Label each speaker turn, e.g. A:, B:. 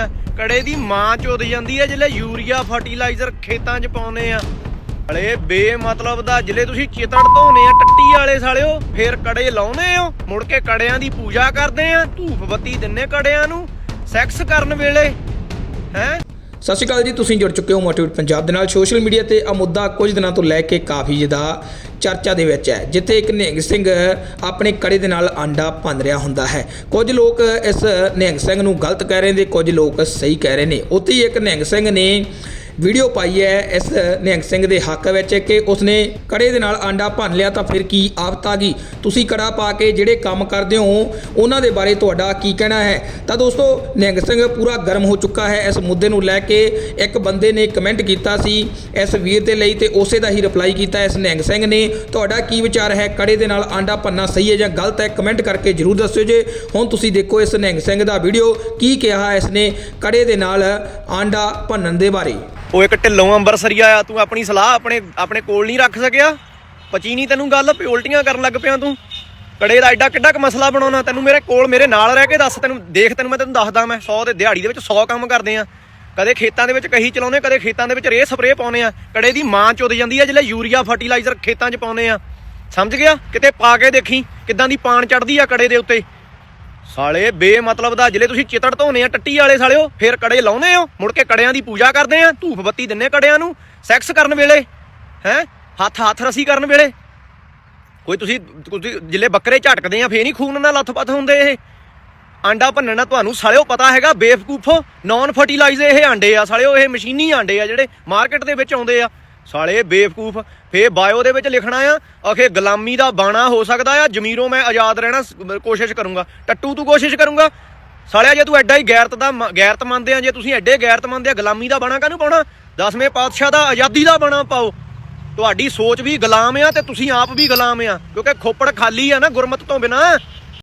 A: ਆ। ਕੜੇ ਦੀ ਮਾਂ ਚੁੱਦ ਜਾਂਦੀ ਆ ਜਿਹੜੇ ਯੂਰੀਆ ਫਰਟੀਲਾਈਜ਼ਰ ਖੇਤਾਂ 'ਚ ਪਾਉਨੇ ਆ। ਹਲੇ ਬੇਮਤਲਬ ਦਾ, ਜਿਲੇ ਤੁਸੀਂ ਚਿਤੜ ਧੋਨੇ ਆ, ਟੱਟੀ ਵਾਲੇ ਸਾਲਿਓ, ਫੇਰ ਕੜੇ ਲਾਉਨੇ ਹੋ। ਮੁੜ ਕੇ ਕੜਿਆਂ ਦੀ ਪੂਜਾ ਕਰਦੇ ਆ ਧੂਫ ਬੱਤੀ ਦਿੰਨੇ ਕੜਿਆਂ ਨੂੰ, ਸੈਕਸ ਕਰਨ ਵੇਲੇ। ਹੈ?
B: ਸਤਿ ਸ਼੍ਰੀ ਅਕਾਲ ਜੀ, ਤੁਸੀਂ ਜੁੜ ਚੁੱਕੇ ਹੋ ਮੋਟੀਵੇਟ ਪੰਜਾਬ ਦੇ ਨਾਲ। ਸੋਸ਼ਲ ਮੀਡੀਆ ਤੇ ਆ ਮੁੱਦਾ ਕੁਝ ਦਿਨਾਂ ਤੋਂ ਲੈ ਕੇ ਕਾਫੀ ਜ਼ਿਆਦਾ ਚਰਚਾ ਦੇ ਵਿੱਚ ਹੈ, ਜਿੱਥੇ ਇੱਕ ਨਿਹੰਗ ਸਿੰਘ ਆਪਣੇ ਕੜੇ ਦੇ ਨਾਲ ਆਂਡਾ ਭੰਨ ਰਿਹਾ ਹੁੰਦਾ ਹੈ। ਕੁਝ ਲੋਕ ਇਸ ਨਿਹੰਗ ਸਿੰਘ ਨੂੰ ਗਲਤ ਕਹਿ ਰਹੇ ਨੇ, ਕੁਝ ਲੋਕ ਸਹੀ ਕਹਿ ਰਹੇ ਨੇ। ਉੱਥੇ ਹੀ ਇੱਕ ਨਿਹੰਗ ਸਿੰਘ ਨੇ ਵੀਡੀਓ ਪਾਈ ਹੈ ਇਸ ਨਿਹੰਗ ਸਿੰਘ ਦੇ ਹੱਕ ਵਿੱਚ ਕਿ ਉਸਨੇ ਕੜੇ ਦੇ ਨਾਲ ਆਂਡਾ ਭੰਨ ਲਿਆ ਤਾਂ ਫਿਰ ਕੀ ਆਫਤ ਆ ਗਈ? ਤੁਸੀਂ ਕੜਾ ਪਾ ਕੇ ਜਿਹੜੇ ਕੰਮ ਕਰਦੇ ਹੋ, ਉਹਨਾਂ ਦੇ ਬਾਰੇ ਤੁਹਾਡਾ ਕੀ ਕਹਿਣਾ ਹੈ? ਤਾਂ ਦੋਸਤੋ, ਨਿਹੰਗ ਸਿੰਘ ਪੂਰਾ ਗਰਮ ਹੋ ਚੁੱਕਾ ਹੈ। ਇਸ ਮੁੱਦੇ ਨੂੰ ਲੈ ਕੇ ਇੱਕ ਬੰਦੇ ਨੇ ਕਮੈਂਟ ਕੀਤਾ ਸੀ। ਇਸ ਵੀਰ ਦੇ ਲਈ ਤੇ ਉਸੇ ਦਾ ਹੀ ਰਿਪਲਾਈ ਕੀਤਾ ਇਸ ਨਿਹੰਗ ਸਿੰਘ ਨੇ। ਤੁਹਾਡਾ ਕੀ ਵਿਚਾਰ ਹੈ? ਕੜੇ ਦੇ ਨਾਲ ਆਂਡਾ ਭੰਨਣਾ ਸਹੀ ਹੈ ਜਾਂ ਗਲਤ ਹੈ? ਕਮੈਂਟ ਕਰਕੇ ਜਰੂਰ ਦੱਸਿਓ ਜੇ। ਹੁਣ ਤੁਸੀਂ ਦੇਖੋ ਇਸ ਨਿਹੰਗ ਸਿੰਘ ਦਾ ਵੀਡੀਓ ਕੀ ਕਿਹਾ ਇਸ ਨੇ ਕੜੇ ਦੇ ਨਾਲ ਆਂਡਾ ਭੰਨਣ ਦੇ ਬਾਰੇ।
A: ਉਹ ਇੱਕ ਢਿੱਲੋਂ ਅੰਬਰਸਰੀਆ ਆ ਤੂੰ ਆਪਣੀ ਸਲਾਹ ਆਪਣੇ ਆਪਣੇ ਕੋਲ ਨਹੀਂ ਰੱਖ ਸਕਿਆ? ਪਚੀ ਨਹੀਂ ਤੈਨੂੰ ਗੱਲ, ਵੀ ਉਲਟੀਆਂ ਕਰਨ ਲੱਗ ਪਿਆ ਤੂੰ? ਕੜੇ ਦਾ ਐਡਾ ਕਿੱਡਾ ਕੁ ਮਸਲਾ ਬਣਾਉਣਾ, ਤੈਨੂੰ ਮੇਰੇ ਕੋਲ, ਮੇਰੇ ਨਾਲ ਰਹਿ ਕੇ ਦੱਸ, ਤੈਨੂੰ ਦੇਖ, ਤੈਨੂੰ ਮੈਂ ਤੈਨੂੰ ਦੱਸਦਾ ਮੈਂ 100 ਦੇ ਦਿਹਾੜੀ ਦੇ ਵਿੱਚ 100 ਕੰਮ ਕਰਦੇ ਆ। ਕਦੇ ਖੇਤਾਂ ਦੇ ਵਿੱਚ ਕਹੀ ਚਲਾਉਂਦੇ ਕਦੇ ਖੇਤਾਂ ਦੇ ਵਿੱਚ ਰੇਹ ਸਪਰੇਅ ਪਾਉਨੇ ਆ। ਕੜੇ ਦੀ ਮਾਂ ਚੁੱਦ ਜਾਂਦੀ ਆ ਜਿਹੜਾ ਯੂਰੀਆ ਫਰਟੀਲਾਈਜ਼ਰ ਖੇਤਾਂ 'ਚ ਪਾਉਨੇ ਆ। ਸਮਝ ਗਿਆ? ਕਿਤੇ ਪਾ ਕੇ ਦੇਖੀ, ਕਿੱਦਾਂ ਦੀ ਪਾਣ ਚੜਦੀ ਆ ਕੜੇ ਦੇ ਉੱਤੇ? ਸਾਲੇ, ਬੇਮਤਲਬ ਦਾ ਜਿਲੇ ਤੁਸੀਂ ਚਿਤੜ ਧੋਨੇ ਆ, ਟੱਟੀ ਵਾਲੇ ਸਾਲਿਓ, ਫੇਰ ਕੜੇ ਲਾਉਨੇ ਹੋ, ਮੁੜ ਕੇ ਕੜਿਆਂ ਦੀ ਪੂਜਾ ਕਰਦੇ ਆ, ਧੂਫ ਬੱਤੀ ਦਿੰਨੇ ਕੜਿਆਂ ਨੂੰ, ਸੈਕਸ ਕਰਨ ਵੇਲੇ, ਹੈ, ਹੱਥ ਹੱਥ ਰਸੀ ਕਰਨ ਵੇਲੇ। ਕੋਈ ਤੁਸੀਂ ਤੁਸੀਂ ਜਿਲੇ ਬੱਕਰੇ ਝਟਕਦੇ ਆ, ਫੇਰ ਨਹੀਂ ਖੂਨ ਨਾਲ ਲੱਥ-ਪੱਥ ਹੁੰਦੇ ਇਹ। ਆਂਡਾ ਭੰਨਣਾ ਤੁਹਾਨੂੰ ਸਾਲਿਓ ਪਤਾ ਹੈਗਾ, ਬੇਵਕੂਫੋ ਨਾਨ ਫਰਟੀਲਾਈਜ਼ ਇਹ ਆਂਡੇ ਆ, ਸਾਲਿਓ ਇਹ ਮਸ਼ੀਨੀ ਆਂਡੇ ਆ ਜਿਹੜੇ ਮਾਰਕੀਟ ਦੇ ਵਿੱਚ ਆਉਂਦੇ ਆ। ਸਾਲੇ ਬੇਵਕੂਫ। ਫੇ ਬਾਇਓ ਦੇ ਵਿੱਚ ਲਿਖਣਾ ਆ, ਅਖੇ ਗੁਲਾਮੀ ਦਾ ਬਾਣਾ ਹੋ ਸਕਦਾ ਆ, ਜ਼ਮੀਰੋਂ ਮੈਂ ਆਜ਼ਾਦ ਰਹਿਣਾ ਸ- ਕੋਸ਼ਿਸ਼ ਕਰੂੰਗਾ। ਟੱਟੂ, ਤੂੰ ਕੋਸ਼ਿਸ਼ ਕਰੂੰਗਾ? ਸਾਲਿਆ, ਜੇ ਤੂੰ ਐਡਾ ਹੀ ਗੈਰਤ ਦਾ ਮ- ਗੈਰਤ ਮੰਨਦੇ ਆ, ਜੇ ਤੁਸੀਂ ਐਡੇ ਗੈਰਤ ਮੰਨਦੇ ਆ, ਗੁਲਾਮੀ ਦਾ ਬਾਣਾ ਕਾਹਨੂੰ ਪਾਉਣਾ? ਦਸਵੇਂ ਪਾਤਸ਼ਾਹ ਦਾ ਆਜ਼ਾਦੀ ਦਾ ਬਾਣਾ ਪਾਓ। ਤੁਹਾਡੀ ਸੋਚ ਵੀ ਗੁਲਾਮ ਆ ਤੇ ਤੁਸੀਂ ਆਪ ਵੀ ਗੁਲਾਮ ਆ, ਕਿਉਂਕਿ ਖੋਪੜ ਖਾਲੀ ਆ ਨਾ ਗੁਰਮਤ ਤੋਂ ਬਿਨਾ।